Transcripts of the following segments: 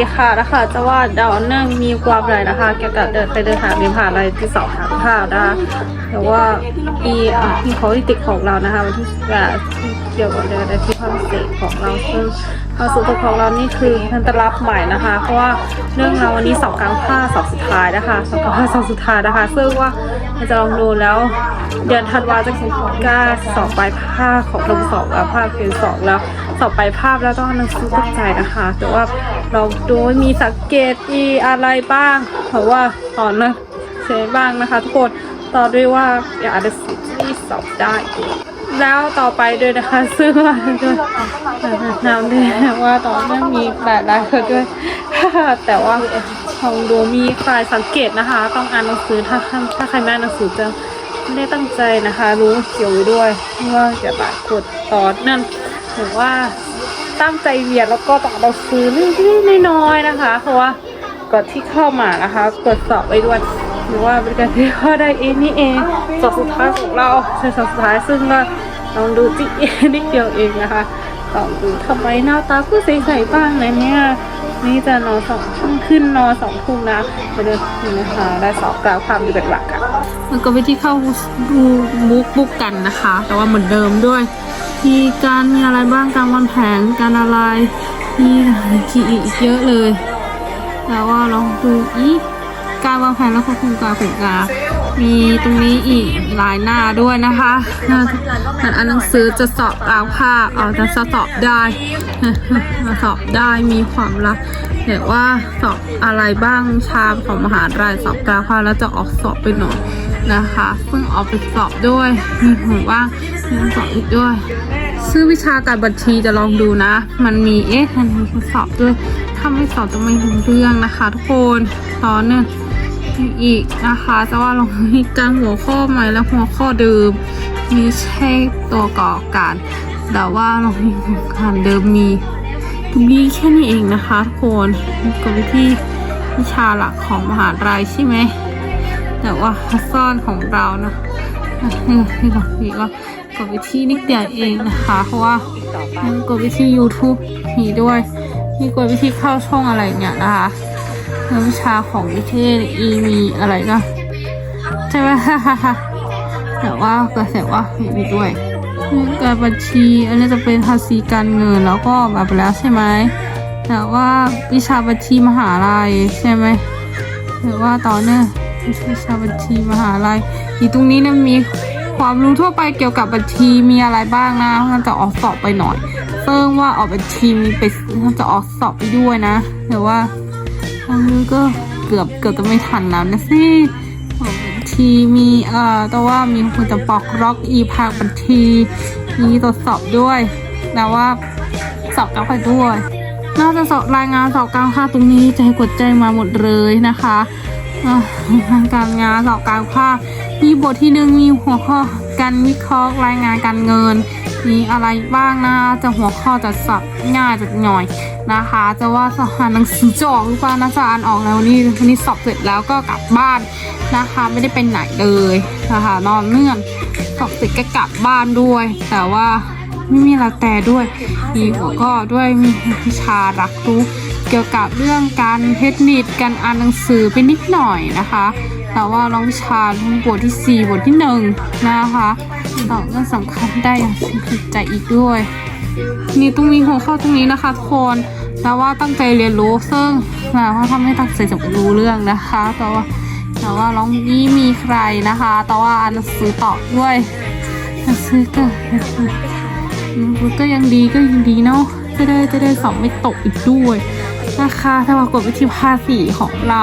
ดีค่ะนะคะจะว่าดาวเนื่องมีความอะไรนะคะเกี่ยวกับเดินไปเดินทาเรียนผ่านอะไรที่สอบถามข่าวนะคะแต่ว่ามีอะมีของที่ติดของเรานะคะวันที่แปดที่เกี่ยวกับเรื่องที่ฝรั่งเศสของเราซึ่งความสุขของเรานี่คือมันจะรับใหม่นะคะ เพราะว่าเรื่องเราวันนี้สอบกลางภาคสอบสุดท้ายนะคะสอบกลางภาคสอบสุดท้ายนะคะ ซึ่งว่าเราจะลองดูแล้ว เดือนธันวาจะถึงกล้าสอบปลายภาคของลงสอบแล้วภาคเรียนสองแล้ว สอบปภาคแล้วต้องอ่านหนังสือตั้งใจนะคะ แต่ว่าเราดูมีสังเกตมีอะไรบ้างเพราะว่าสอนนะเชบ้างนะคะ ทุกคนต่อด้วยว่าอย่าอ่านหนังสือที่สอบได้ แล้วต่อไปด้วยนะคะ ซึ่งว่าด้วยน้ำด้วยว่าตอเนื่องมีหลายรายคนด้วย แต่ว่าของดูมีใครสังเกตนะคะ ต้องอ่านหนังสือถ้าถ้าใครไม่อ่านหนังสือจะไม่ได้ตั้งใจนะคะ รู้เกี่ยวไว้ด้วยว่าจะบาดกดตอนนั่นือว่าตั้งใจเรียนแล้วก็ต้องเอาซื้อเล็กๆน้อยๆนะคะ เพราะว่าก่อนที่เข้ามานะคะตรวจสอบไว้ด้วยหรือว่าเป็นการที่เข้าได้เองนี่เองสอบสุดท้ายของเราใช่สอบสุดท้ายซึ่งก็ลองดูจิเอนิดเดียวเองนะคะลองดูทำไมหน้าตาก็ใสๆบ้างนะเนี่ยนี่จะนอนสองทุ่มขึ้นนอนสองทุ่มนะไปเดินนี่นะคะ ได้สอบกล่าวความดีเป็นหลักอะมันก็ไปที่เข้าดูบุ๊กบุ๊กกันนะคะ แต่ว่าเหมือนเดิมด้วย มีการมีอะไรบ้างการวางแผนการอะไรมีกี่อีกเยอะเลยแล้วว่าลองดูอีการวางแผนและควบคุมการฝึกงานมีตรงนี้อีกหลายหน้าด้วยนะคะหน้าอ่านหนังสือจะสอบกลางภาเอาจะสอบได้มาสอบได้มีความรักแต่ว่าสอบอะไรบ้างชามของมหาลัยสอบกลางภาคแล้วจะออกสอบไปหน่อย นะคะเพิ่งออกไปสอบด้วยมีผมว่ามีสอบอีกด้วยซึ่งวิชาการบัญชีจะลองดูนะ มันมีเอ๊ะมันมีทดสอบด้วย ถ้าไม่สอบจะไม่รู้เรื่องนะคะ ทุกคนตอนเนี่ยอีกนะคะจะว่าลองมีการหัวข้อใหม่และหัวข้อเดิมมีใช่ตัวก่อการแต่ว่าลองมีการเดิมมีมีแค่นี้เองนะคะทุกคนกับวิธีวิชาหลักของมหาลัยใช่ไหม แต่ว่าซ่อนของเรานะนี่ก็นี่ก็กดวิธีนิดเดียวเองนะคะ เพราะว่ามันกดวิธี YouTube มีด้วยมีกดวิธีเข้าช่องอะไรเนี่ยนะคะแล้ววิชาของวิเทศอีมีอะไรนะใช่ไหมแต่ว่าก็แต่ว่ามีด้วยการบัญชีอันนี้จะเป็นภาษีการเงินแล้วก็แบบไปแล้วใช่ไหมแต่ว่าวิชาบัญชีมหาลัยใช่ไหมหรือว่าต่อเนี่ย วิชาบัญชีมหาลัยอีตรงนี้นี่ยมีความรู้ทั่วไปเกี่ยวกับบัญชีมีอะไรบ้างนะมันจะออกสอบไปหน่อยเพิ่งว่าออกบัญชีมีไปมันจะออกสอบไปด้วยนะแต่ว่าทางนี้ก็เกือบเกือบจะไม่ทันแล้วนะสิบัญชีมีเอ่อแต่ว่ามีคุณจะปอกล็อกอีภาคบัญชีมีตรวจสอบด้วยแต่ว่าสอบกลับไปด้วยน่าจะสอบรายงานสอบกลางภาตรงนี้จะให้กดแจ้งมาหมดเลยนะคะ การงานสอบกลางภาคมีบทที่หนึ่งมีหัวข้อการวิเคราะห์รายงานการเงิน มีอะไรบ้างนะจะหัวข้อจะสับง่ายจะหน่อยนะคะ จะว่าสอบหานังสือจอกหรือเปล่านะจะอ่านออกแล้วนนี้วันนี้สอบเสร็จแล้วก็กลับบ้านนะคะ ไม่ได้ไปไหนเลยนะคะนอนเนื่อนสอบเสร็จก็กลับบ้านด้วย แต่ว่าไม่มีละแต่ด้วย มีหัวข้อด้วยมีวิชารักรู้ เกี่ยวกับเรื่องการเทคนิคการอ่านหนังสือไปนิดหน่อยนะคะ แต่ว่าลองวิชาบทที่ 4 บทที่ 1 นะคะต่อเรื่องสำคัญได้อย่างสิ้นใจอีกด้วย นี่ต้องมีหัวข้อตรงนี้นะคะทุกคนแต่ว่าตั้งใจเรียนรู้ซึ่งนะว่าถ้าไม่ตั้งใจจะไม่รู้เรื่องนะคะ แต่ว่าแต่ว่าลองนี้มีใครนะคะ แต่ว่าอ่านหนังสือต่อด้วยหนังสือก็ก็ยังดีก็ยังดีเนาะจะได้จะได้สอบไม่ตกอีกด้วย นะคะถ้าปรากฏวิธีภาษีของเรา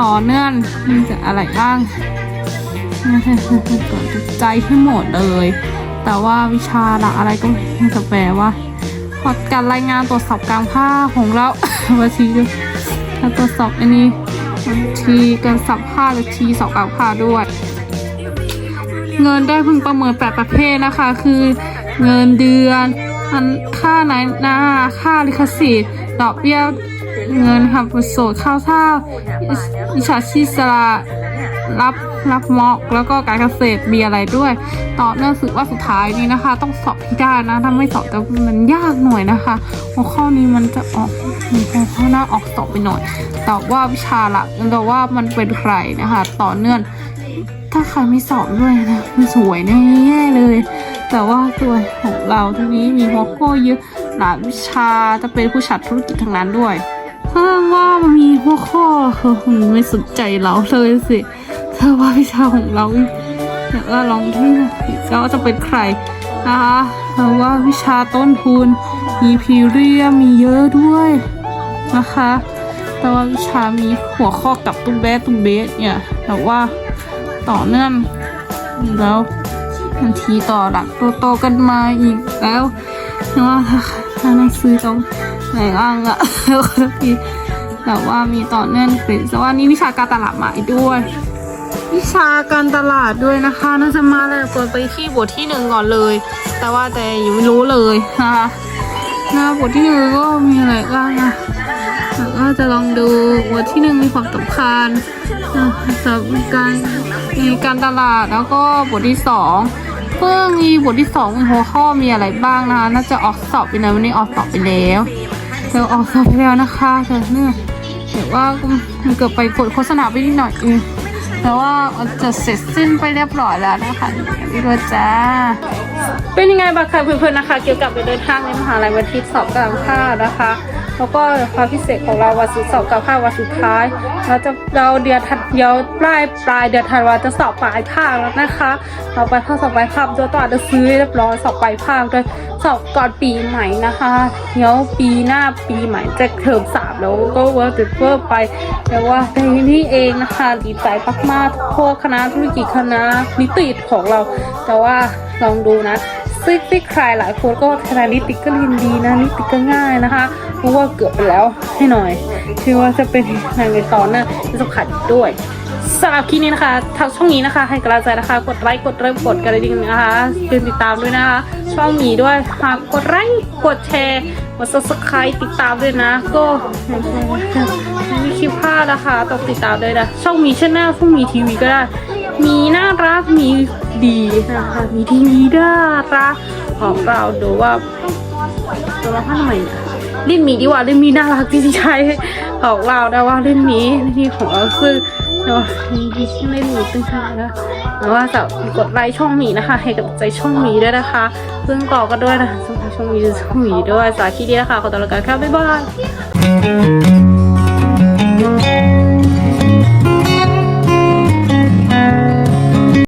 ต่อเนื่องมันจะอะไรบ้างก่อนใจให้หมดเลย แต่ว่าวิชาลักอะไรก็ไม่จะแปลว่าพอการรายงานตรวจสอบกลางภาคของเราบัญชีด้วยถ้าตรวจสอบอันนี้บัญชีการสัมภาษณ์บัญชีสอบกลางภาคด้วย เงินได้พึงประเมินแปดประเภทนะคะ คือ เงินเดือนอันค่าไหนหน้าค่าลิขสิทธิ์ดอกเบี้ย เงินค่ะปรโยชน์ข้าวเท่าวิชาชีสละรับรับมอกแล้วก็การเกษตรมีอะไรด้วย ต่อเนื่องสึกว่าสุดท้ายนี้นะคะ ต้องสอบที่ได้นะถ้าไม่สอบจะมันยากหน่อยนะคะหัวข้อนี้มันจะออกหัวข้อหน้าออกสอบไปหน่อยแต่ว่าวิชาลักแต่ว่ามันเป็นใครนะคะ ต่อเนื่องถ้าใครไม่สอบด้วยนะมันสวยแน่ๆเลย แต่ว่าตัวของเราทีนี้มีหัวข้อเยอะหลายวิชาจะเป็นผู้ชัดธุรกิจทั้งนั้นด้วย ว่ามีหัวข้อคือมันไม่สนใจเราเลยสิถ้าว่าวิชาของเราอยากว่าลองที่ก็จะเป็นใครนะคะแต่ว่าวิชาต้นทุนมีพีเรียมีเยอะด้วยนะคะ แต่ว่าวิชามีหัวข้อกับตุ้มเบสตุ้มเบสเนี่ยแต่ว่าต่อเนื่องแล้วทันทีต่อหลักโตๆกันมาอีกแล้วว่าถ้าหนังสือต้อง ไหนบ้างอะแล้วก็มีแต่ว่ามีต่อเนื่องเป็นแต่ว่านี่วิชาการตลาดใหม่ด้วย วิชาการตลาดด้วยนะคะน่าจะมาแล้วเปิดไปที่บทที่หนึ่งก่อนเลย แต่ว่าแต่ยังไม่รู้เลยนะคะหน้าบทที่หนึ่งก็มีอะไรบ้างอะแล้วก็จะลองดูบทที่หนึ่งมีความสำคัญสำหรับการมีการตลาดแล้วก็บทที่สองเพิ่งมีบทที่สองมีหัวข้อมีอะไรบ้างนะคะน่าจะออกสอบไปนะวันนี้ออกสอบไปแล้ว เดี๋ยวออกสอบไปแล้วนะคะแต่เนื่อเดี๋ยวว่ามันเกิดไปกดโฆษณาไปนิดหน่อยเองแต่ว่าจะเสร็จสิ้นไปเรียบร้อยแล้วนะคะดีด้วยจ้า เป็นยังไงบ้างคะเพื่อนๆนะคะ เกี่ยวกับการเดินทางในมหาลัยวันที่สอบกลางภาคนะคะ แล้วก็ความพิเศษของเราวันสุสอบกลางภาควันสุดท้าย เราจะเราเดือนถัดเดียวปลายปลายเดือนธันวาจะสอบปลายภาคแล้วนะคะเราไปภาคสอบปลายภาคตัวต่อจะซื้อเรียบร้อยสอบปลายภาคด้วยสอบก่อนปีใหม่นะคะเดี๋ยวปีหน้าปีใหม่จะเทอมสามแล้วก็เวิร์ดเวิร์ไปแต่ว่าในนี่เองนะคะดีใจมากๆพวกคณะธุรกิจคณะนิติของเรา แต่ว่าลองดูนะ ซิกซิกใครหลายคนก็คณะนิติก็เรียนดีนะนิติก็ง่ายนะคะเพราะว่าเกือบไปแล้วให้หน่อยที่ว่าจะเป็นงานในตอนหน้าที่สำคัญด้วยสำหรับคลิปนี้นะคะทางช่องนี้นะคะ ให้กำลังใจนะคะ กดไลค์กดเริ่มกดกระดิ่งนะคะอย่าลืมติดตามด้วยนะคะ ช่องหมีด้วยฝากกดไลค์กดแชร์กด subscribe ติดตามด้วยนะ ก็มีคลิปพลาดนะคะต้องติดตามด้วยนะ ช่องมีชแนลช่องมีทีวีก็ได้ มีน่ารักมีดีนะคะมีทีวีน่ารักของเราดูว่าตัวละครทำไมเนี่ยเล่นมีดีกว่าเล่นมีน่ารักที่ใช้ของเราแต่ว่าเล่นมีนี่ของเราซึ่งแต่ว่ามีชื่อเล่นมีตึ้งชานะแต่ว่าจะกดไลค์ช่องมีนะคะ ให้กับใจช่องมีด้วยนะคะ ซึ่งต่อกันด้วยนะสำหรับช่องมีช่องมีด้วยสาคีดีนะคะขอตัวละกันครับบ๊ายบาย